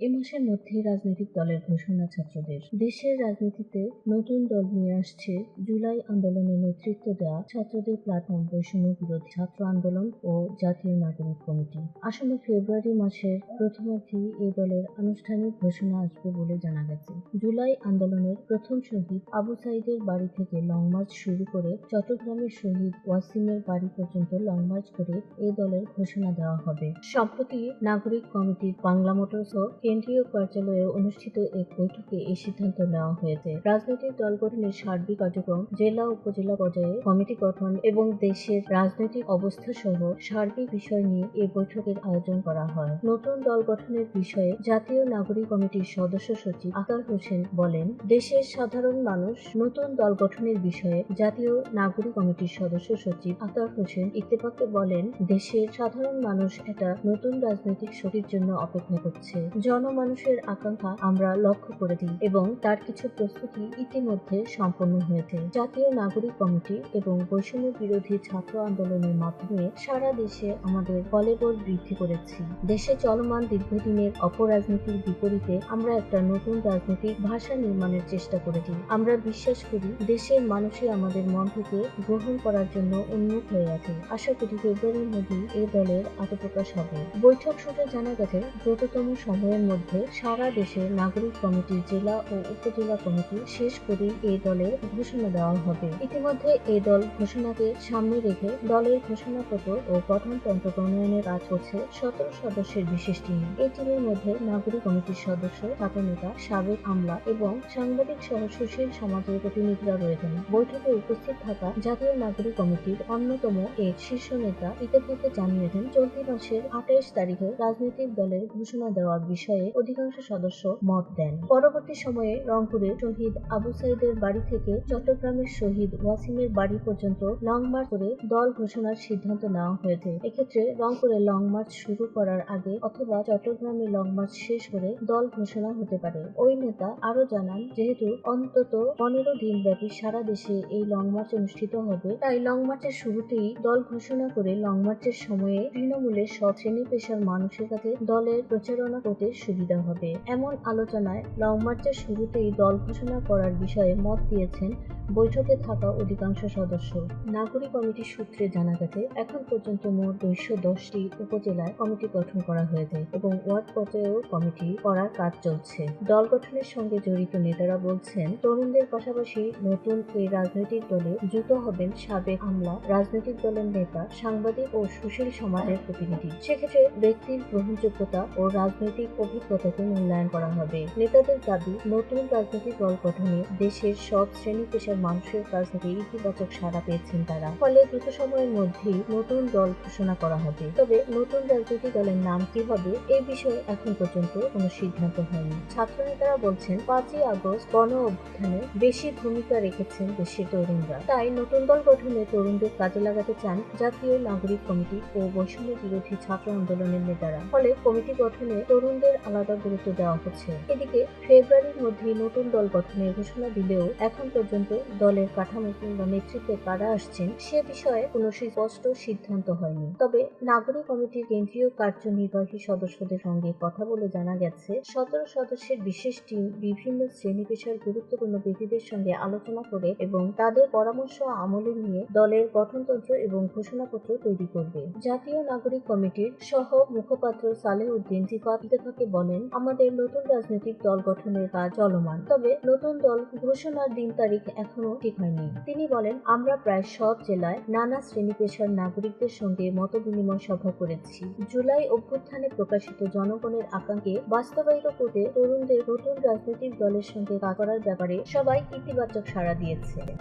এ মাসের মধ্যেই রাজনৈতিক দলের ঘোষণা ছাত্রদের। দেশের রাজনীতিতে নতুন দল নিয়ে আসছে জুলাই আন্দোলনে নেতৃত্ব দেওয়া ছাত্রদের প্ল্যাটফর্ম বৈষম্য বিরোধী ছাত্র আন্দোলন ও জাতীয় নাগরিক কমিটি। আসন্ন ফেব্রুয়ারি মাসের প্রথমার্ধেই এই দলের আনুষ্ঠানিক ঘোষণা আসবে বলে জানা গেছে। জুলাই আন্দোলনের প্রথম শহীদ আবু সাইদের বাড়ি থেকে লং মার্চ শুরু করে চট্টগ্রামের শহীদ ওয়াসিমের বাড়ি পর্যন্ত লং মার্চ করে এই দলের ঘোষণা দেওয়া হবে। সম্প্রতি নাগরিক কমিটির বাংলা মোটরস ও কেন্দ্রীয় কার্যালয়ে অনুষ্ঠিত এক বৈঠকে এই সিদ্ধান্ত নেওয়া হয়েছে। রাজনৈতিক দল গঠনের সার্বিক কার্যক্রম, জেলা, উপজেলা পর্যায়ে কমিটি গঠন এবং দেশের রাজনৈতিক অবস্থা সহ সার্বিক বিষয় নিয়ে এই বৈঠকের আয়োজন করা হয়। নতুন দল গঠনের বিষয়ে জাতীয় নাগরিক কমিটির সদস্য সচিব আকার হোসেন বলেন, দেশের সাধারণ মানুষ নতুন দল গঠনের বিষয়ে জাতীয় নাগরিক কমিটির সদস্য সচিব আকার হোসেন ইত্তেফাকে বলেন, দেশের সাধারণ মানুষ একটা নতুন রাজনৈতিক শক্তির জন্য অপেক্ষা করছে। জনমানুষের আকাঙ্ক্ষা আমরা লক্ষ্য করে দিই এবং তার কিছু প্রস্তুতি ইতিমধ্যে সম্পন্ন হয়েছে। জাতীয় নাগরিক কমিটি এবং বৈষম্য বিরোধী ছাত্র আন্দোলনের মাধ্যমে সারা দেশে আমাদের কলেবর বৃদ্ধি করেছি। দেশে চলমান দীর্ঘদিনের অপরাজনীতির বিপরীতে আমরা একটা নতুন রাজনৈতিক ভাষা নির্মাণের চেষ্টা করেছি আমরা বিশ্বাস করি দেশের মানুষই আমাদের মন থেকে গ্রহণ করার জন্য উন্মুখ হয়ে আছে। আশা করি ফেব্রুয়ারির মধ্যেই এই দলের আত্মপ্রকাশ হবে। বৈঠক সূত্রে জানা গেছে, দ্রুততম সময়ের মধ্যে সারা দেশে নাগরিক কমিটি, জেলা ও উপজেলা কমিটি শেষ করেই এই দলের ঘোষণা দেওয়া হবে। ইতিমধ্যে এই দল ঘোষণাকে সামনে রেখে দলের ঘোষণাপত্র ও গঠনতন্ত্র প্রণয়নের কাজ করছে সতেরো সদস্যের বিশেষ টিম। এই টিমের মধ্যে নাগরিক কমিটির সদস্য ছাত্রনেতা সাবেক আমলা এবং সাংবাদিক সহ সুশীল সমাজের প্রতিনিধিরা রয়েছেন। বৈঠকে উপস্থিত থাকা জাতীয় নাগরিক কমিটির অন্যতম এক শীর্ষ নেতা ইতিমধ্যে জানিয়েছেন, চলতি মাসের আঠাইশ তারিখে রাজনৈতিক দলের ঘোষণা দেওয়ার বিষয়ে অধিকাংশ সদস্য মত দেন। পরবর্তী সময়ে রংপুরে শহীদ আবু সাইদের বাড়ি থেকে চট্টগ্রামের শহীদ ওয়াসিমের বাড়ি পর্যন্ত লং মার্চ করে দল ঘোষণার সিদ্ধান্ত নেওয়া হয়েছে। এক্ষেত্রে রংপুরে লং মার্চ শুরু করার আগে অথবা চট্টগ্রামে লং মার্চ শেষ করে দল ঘোষণা হতে পারে। ওই নেতা আরও জানান, যেহেতু অন্তত পনেরো দিন ব্যাপী সারা দেশে এই লং মার্চ অনুষ্ঠিত হবে, তাই লং মার্চের শুরুতেই দল ঘোষণা করে লং মার্চের সময়ে তৃণমূলের সব শ্রেণি পেশার মানুষের কাছে দলের প্রচারণা করতে সুবিধা হবে। এমন আলোচনায় লং মার্চের শুরুতেই দল ঘোষণা করার বিষয়ে মত দিয়েছেন বৈঠকে থাকা অধিকাংশ সদস্য নাগরিক কমিটির সূত্রে জানা গেছে, এখন পর্যন্ত মোট দুইশো দশটি উপজেলায় কমিটি গঠন করা হয়েছে এবং ওয়ার্ড পর্যায়েও কমিটি করার কাজ চলছে। দল গঠনের সঙ্গে জড়িত নেতারা বলছেন, তরুণদের পাশাপাশি নতুন এই রাজনৈতিক দলে যুক্ত হবেন সাবেক আমলা রাজনৈতিক দলের নেতা, সাংবাদিক ও সুশীল সমাজের প্রতিনিধি। সেক্ষেত্রে ব্যক্তির গ্রহণযোগ্যতা ও রাজনৈতিক অভিজ্ঞতাকে মূল্যায়ন করা হবে। নেতাদের দাবি, নতুন রাজনৈতিক দল গঠনে দেশের সব শ্রেণি পেশার মানুষের কাছ থেকে ইতিবাচক সাড়া পেয়েছেন তারা। ফলে দ্রুত সময়ের মধ্যেই নতুন দল ঘোষণা করা হবে। তবে নতুন রাজনৈতিক দলের নাম কি হবে এই বিষয়ে এখন পর্যন্ত কোনো সিদ্ধান্ত হয়নি। ছাত্র নেতারা বলছেন, পাঁচই আগস্ট গণ অভ্যুত্থানে বেশি ভূমিকা রেখেছেন দেশের তরুণরা। তাই নতুন দল গঠনে তরুণদের কাজে লাগাতে চান জাতীয় নাগরিক কমিটি ও বৈষম্য বিরোধী ছাত্র আন্দোলনের নেতারা। ফলে কমিটি গঠনে তরুণদের আলাদা গুরুত্ব দেওয়া হচ্ছে। এদিকে ফেব্রুয়ারির মধ্যে নতুন দল গঠনের ঘোষণা দিলেও এখন পর্যন্ত দলের কাঠামো কিংবা নেতৃত্বে কারা আসছেন, সে বিষয়ে কোনো সুস্পষ্ট সিদ্ধান্ত হয়নি। তবে নাগরিক কমিটির কেন্দ্রীয় কার্যনির্বাহী সদস্যদের সঙ্গে কথা বলে জানা গেছে, সতেরো সদস্যের বিশেষ টিম বিভিন্ন শ্রেণি পেশার গুরুত্বপূর্ণ ব্যক্তিদের সঙ্গে আলোচনা করে এবং তাদের পরামর্শ আমলে নিয়ে দলের গঠনতন্ত্র এবং ঘোষণাপত্র তৈরি করবে। জাতীয় নাগরিক কমিটির সহ মুখপাত্র সালেহ উদ্দিন ইত্তেফাকে বলেন, আমাদের নতুন রাজনৈতিক দল গঠনের কাজ চলমান। তবে নতুন দল ঘোষণার দিন তারিখ এখনও ঠিক হয়নি। তিনি বলেন, আমরা প্রায় সব জেলায় নানা শ্রেণি পেশার নাগরিকদের সঙ্গে মত বিনিময় সভা করেছি। জুলাই অভ্যুত্থানে প্রকাশিত জনগণের আকাঙ্ক্ষে বাস্তবায়িত করতে তরুণদের নতুন রাজনৈতিক দলের সঙ্গে কাজ করার ব্যাপারে সবাই ইতিবাচক সাড়া দিয়েছে।